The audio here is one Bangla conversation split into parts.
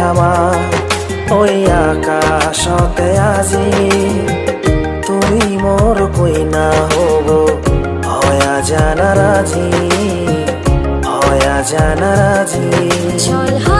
থামা ওই আকাশতে আজি তুমি মোর কইনা হব। হয়া জানা রাজি হয়া জানা রাজি।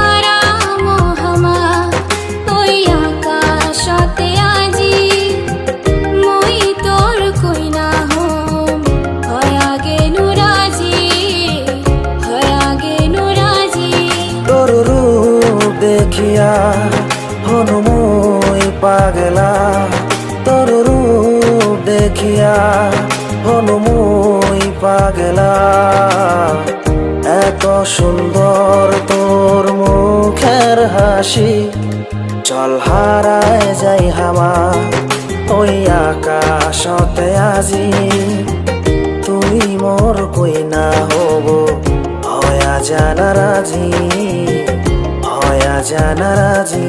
হনুমই পাগলা, তোর রূপ দেখিয়া হনুমই পাগলা। এত সুন্দর তোর মুখের হাসি, চল হারায় যাই হামা, ওই আকাশতে আজি। তুই মোর কইনা হব, হয়া জানা রাজি। হয়া জানা রাজি।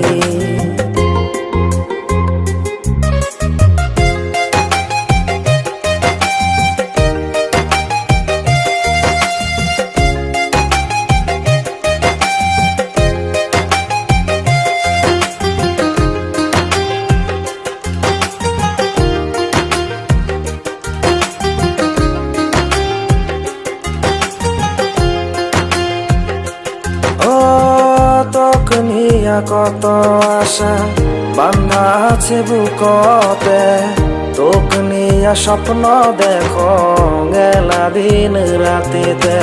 তোকে নিয়া কত আশা বান্ধা আছে বুকতে। তোক নিয়া স্বপ্ন দেখো গেলা দিন রাতিতে।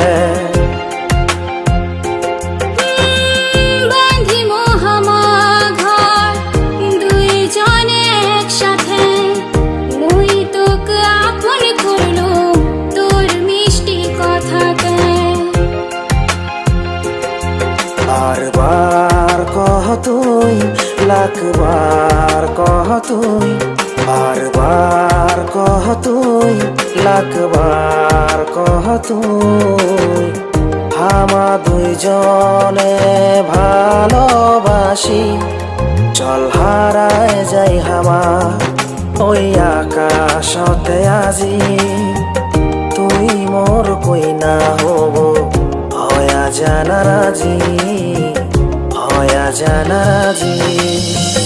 তুই, লাখবার কহ তুই, বারবার কহ তুই, লাখবার কহ তুই। হামা দুইজনে ভালোবাসি, চল হারায় যাই হামা, ওই আকাশতে আজি। তুই মোর কইনা হব হয়া জানা রাজি। জানা রাজি